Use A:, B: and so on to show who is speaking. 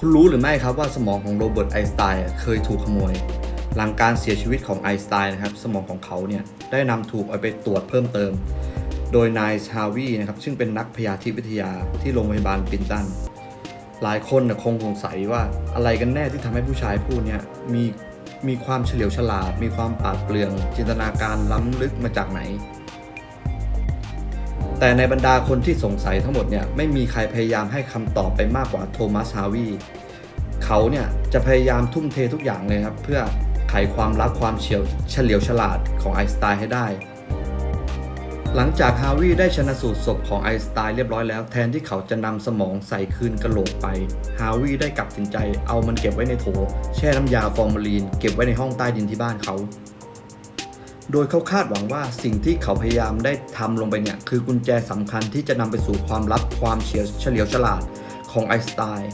A: คุณรู้หรือไม่ครับว่าสมองของโรเบิร์ตไอน์สไตน์เคยถูกขโมย หลังการเสียชีวิตของไอน์สไตน์นะครับสมองของเขาเนี่ยได้นำถูกเอาไปตรวจเพิ่มเติม โดยนายชาวีนะครับซึ่งเป็นนักพยาธิวิทยาที่โรงพยาบาลปินตัน หลายคนนะคงสงสัยว่าอะไรกันแน่ที่ทำให้ผู้ชายผู้นี้มีมีความเฉลียวฉลาด มีความปราดเปรื่องจินตนาการล้ำลึกมาจากไหน แต่ในบรรดาคนที่สงสัยทั้งหมดเนี่ยไม่มีใครพยายามให้คำตอบไปมากกว่าโทมัสฮาวีเขาเนี่ยจะพยายามทุ่มเททุกอย่างเลยครับ เพื่อไขความลับความเฉียวเฉลียวฉลาดของไอน์สไตน์ให้ได้ หลังจากฮาวีได้ชนะสูตรศพของไอน์สไตน์เรียบร้อยแล้วแทนที่เขาจะนำสมองใส่คืนกระโหลกไปฮาวีได้กลับสินใจเอามันเก็บไว้ในโถ แช่น้ำยาฟอร์มาลีน เก็บไว้ในห้องใต้ดินที่บ้านเขา โดยเขาคาดหวังว่าสิ่งที่เขาพยายามได้ทำลงไปเนี่ยคือกุญแจสำคัญที่จะนำไปสู่ความลับความเฉลียวฉลาดของไอสไตล์